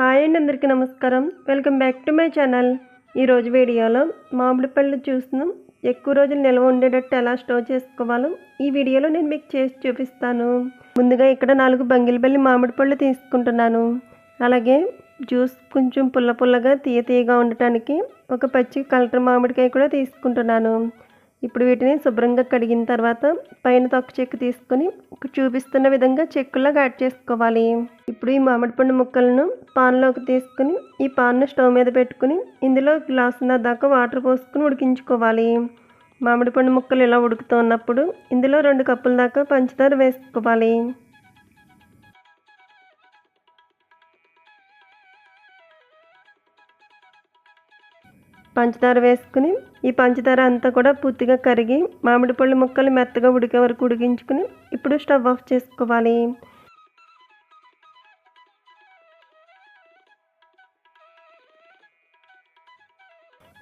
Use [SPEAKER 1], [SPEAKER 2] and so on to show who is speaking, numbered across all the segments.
[SPEAKER 1] hi అండి అందరికీ నమస్కారం welcome back to my channel ఈరోజు వీడియోలో మామిడి పళ్ళు చూస్తున్నాం ఎక్కువ రోజులు నిల్వ ఉండేటట్టు ఎలా స్టోర్ చేసుకోవాలో ఈ వీడియోలో నేను మీకు చేసి చూపిస్తాను ముందుగా ఇక్కడ నాలుగు బంగిలిపల్లి మామిడి పళ్ళు తీసుకుంటున్నాను అలాగే జ్యూస్ కొంచెం పుల్ల పుల్లగా తీయ తీయగా ఉండటానికి ఒక పచ్చి కలర్ మామిడికాయ కూడా తీసుకుంటున్నాను ఇప్పుడు వీటిని శుభ్రంగా కడిగిన తర్వాత పైన తొక్క చెక్కు తీసుకొని చూపిస్తున్న విధంగా చెక్కులా యాడ్ చేసుకోవాలి ఇప్పుడు ఈ మామిడి పండు ముక్కలను పాన్లోకి తీసుకుని ఈ పాన్ను స్టవ్ మీద పెట్టుకుని ఇందులో గ్లాసు దాకా వాటర్ పోసుకుని ఉడికించుకోవాలి మామిడి పండు ముక్కలు ఇలా ఉడుకుతున్నప్పుడు ఇందులో రెండు కప్పుల దాకా పంచదార వేసుకోవాలి పంచదార వేసుకుని ఈ పంచదార అంతా కూడా పూర్తిగా కరిగి మామిడి పళ్ళు ముక్కలు మెత్తగా ఉడికే వరకు ఉడికించుకుని ఇప్పుడు స్టవ్ ఆఫ్ చేసుకోవాలి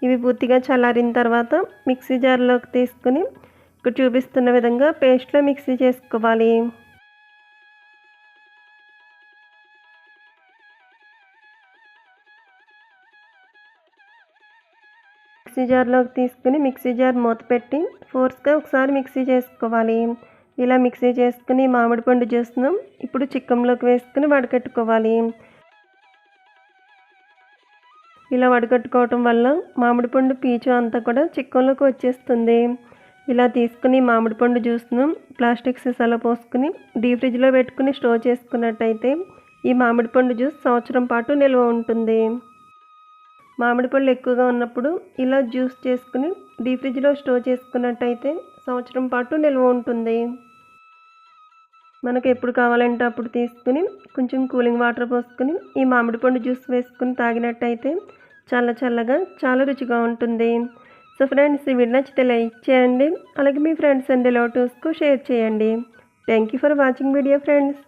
[SPEAKER 1] ఇవి పూర్తిగా చల్లారిన తర్వాత మిక్సీ జార్లోకి తీసుకుని ఇక్కడ చూపిస్తున్న విధంగా పేస్ట్లో మిక్సీ చేసుకోవాలి మిక్సీ జార్లోకి తీసుకుని మిక్సీ జార్ మూత పెట్టి ఫోర్స్గా ఒకసారి మిక్సీ చేసుకోవాలి ఇలా మిక్సీ చేసుకుని మామిడి పండు చేస్తున్నాం ఇప్పుడు చిక్కంలోకి వేసుకుని వడకట్టుకోవాలి ఇలా వడకట్టుకోవటం వల్ల మామిడి పండు పీచు అంతా కూడా చిక్కంలోకి వచ్చేస్తుంది ఇలా తీసుకుని మామిడి పండు చూస్తున్నాం ప్లాస్టిక్ సీసాలో పోసుకుని డీ ఫ్రిడ్జ్లో పెట్టుకుని స్టోర్ చేసుకున్నట్టయితే ఈ మామిడి పండు జ్యూస్ సంవత్సరం పాటు నిల్వ ఉంటుంది మామిడి పళ్ళు ఎక్కువగా ఉన్నప్పుడు ఇలా జ్యూస్ చేసుకుని డీ ఫ్రిడ్జ్లో స్టోర్ చేసుకున్నట్టయితే సంవత్సరం పాటు నిల్వ ఉంటుంది మనకు ఎప్పుడు కావాలంటే అప్పుడు తీసుకుని కొంచెం కూలింగ్ వాటర్ పోసుకుని ఈ మామిడి పండు జ్యూస్ వేసుకుని తాగినట్టయితే చాలా చల్లగా చాలా రుచిగా ఉంటుంది సో ఫ్రెండ్స్ ఈ వీడియో నచ్చితే లైక్ చేయండి అలాగే మీ ఫ్రెండ్స్ అండ్ రిలేటివ్స్కు షేర్ చేయండి thank you for watching video friends